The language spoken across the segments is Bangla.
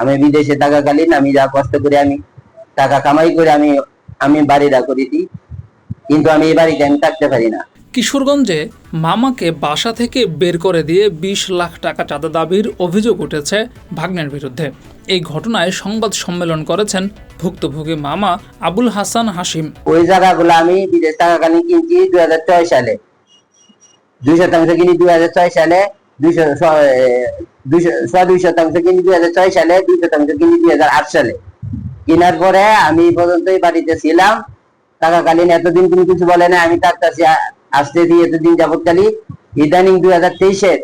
আমি বিদেশে থাকাকালীন আমি যা কষ্ট করে আমি টাকা কামাই করে আমি আমি বাড়িটা করে দিই। কিন্তু আমি এই বাড়িতে আমি থাকতে পারি না। কিশোরগঞ্জে মামাকে বাসা থেকে বের করে দিয়ে বিশ লাখ টাকা চাঁদা দাবির অভিযোগ উঠেছে ভাগ্নের বিরুদ্ধে। এই ঘটনায় সংবাদ সম্মেলন করেছেন ভুক্তভোগী মামা আবুল হাসান হাসিম ওই জায়গাগুলো আমি বিদেশ থাকাকালীন কিনছি দুই হাজার ছয় সালে। দুই শতাংশ কিনি দুই হাজার ছয় সালে। দুইশো সোয়া দুই শতাংশ কিনি দুই হাজার ছয় সালে দুই শতাংশ কিনি দুই হাজার আট সালে। কেনার পরে আমি এই পর্যন্ত বাড়িতে ছিলাম। থাকাকালীন এতদিন কোনো কিছু বলে না আমি থাকতেছি আসতে দিয়ে এতদিন যাবৎকালী ইদানিং দুই হাজার তেইশের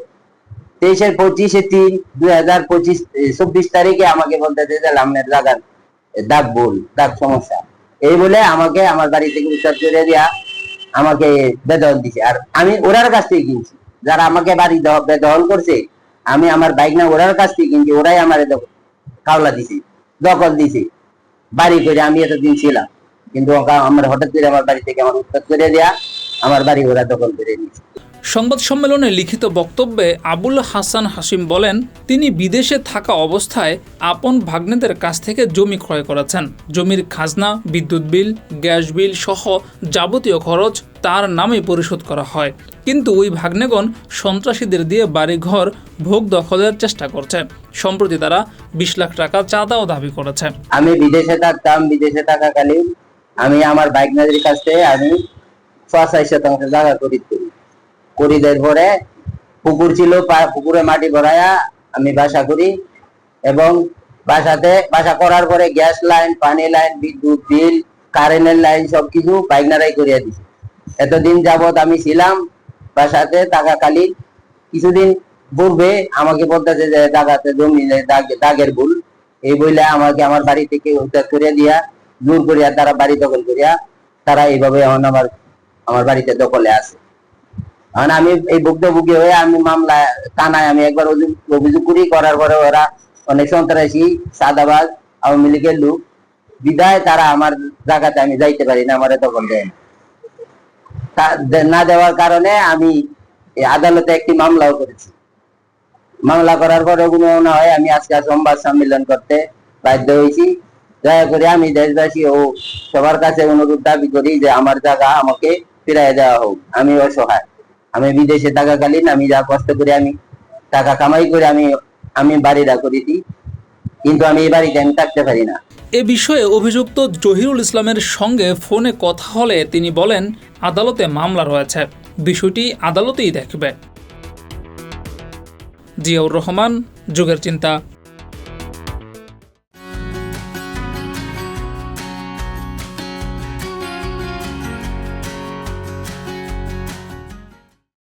তেইশের পঁচিশে তিন দুই হাজার পঁচিশ চব্বিশ তারিখে আমাকে বলতেছে যে লামনের লাগান দাগ ভুল, দাগ সমস্যা। এই বলে আমাকে আমার বাড়ি থেকে উচ্চার করে দিয়া আমাকে বেদহল দিছে। আর আমি ওরার কাছ থেকে কিনছি। যারা আমাকে বাড়ি দখল করছে, আমি আমার বাইক না, ওরার কাছ থেকে কিন্তু ওরাই আমার কাওলা দিছে, দখল দিছে। বাড়ি করে আমি এতদিন ছিলাম, কিন্তু আমার হঠাৎ করে আমার বাড়ি থেকে আমার উত্তর করে দেয়া, আমার বাড়ি ওরা দখল করে নিয়েছে। সংবাদ সম্মেলনে লিখিত বক্তব্যে আবুল হাসান হাসিম বলেন, তিনি বিদেশে থাকা অবস্থায় আপন ভাগ্নেদের কাছ থেকে জমি ক্রয় করেছেন। জমির খাজনা, বিদ্যুৎ বিল, গ্যাস বিল সহ যাবতীয় খরচ তার নামে পরিশোধ করা হয়। কিন্তু ওই ভাগ্নেগণ সন্ত্রাসীদের দিয়ে বাড়িঘর ভোগ দখলের চেষ্টা করছে। সম্প্রতি তারা বিশ লাখ টাকা চাঁদাও দাবি করেছে। আমি বিদেশে থাকতাম, বিদেশে থাকাকালীন আমি আমার নাজির কাছ আমি ছয় শতাংশ জায়গা খরিদ করি পরে পুকুর ছিল পুকুরে মাটি ভরাইয়া আমি বাসা করি এবং বাসাতে, বাসা করার পরে গ্যাস লাইন, পানি লাইন, বিদ্যুৎ বিল, কারেন্টের লাইন সবকিছু পাইকনারাই করিয়া দিছি। এতদিন যাবত আমি ছিলাম বাসাতে থাকাকালীন কিছুদিন পূর্বে আমাকে বলতেছে যে দাগাতে জমি দাগ- দাগের ভুল। এই বইলে আমাকে আমার বাড়ি থেকে উদ্ধার করিয়া দিয়া, দূর করিয়া, তারা বাড়ি দখল করিয়া, তারা এইভাবে এখন আমার আমার বাড়িতে দখলে আছে। এখন আমি এই ভুক্তভোগী হয়ে আমি মামলা থানায় আমি একবার অভিযোগ- করি, করার পরে ওরা অনেক সন্ত্রাসী, সাদাবাজ, আওয়ামী লীগের লোক, বিদায় তারা আমার জায়গাতে আমি যাইতে পারি না, আমার দখল দেয় না। না দেওয়ার কারণে আমি আদালতে একটি মামলাও করেছি। মামলা করার পরে মনে হয় আমি আজকে সংবাদ সম্মেলন করতে বাধ্য হয়েছি। দয়া করে আমি দেশবাসী ও সবার কাছে অনুরোধ দাবি করি যে আমার জায়গা আমাকে ফিরাই দেওয়া হোক। আমি অসহায় আমি বিদেশে থাকাকালীন আমি যা কষ্ট করে আমি টাকা কামাই করে আমি আমি বাড়িটা করে দিই। কিন্তু আমি এই বাড়িতে আমি থাকতে পারি না। এ বিষয়ে অভিযুক্ত জহিরুল ইসলামের সঙ্গে ফোনে কথা হলে তিনি বলেন, আদালতে মামলা রয়েছে। বিষয়টি আদালতেই দেখবে। জিয়াউর রহমান, যুগের চিন্তা।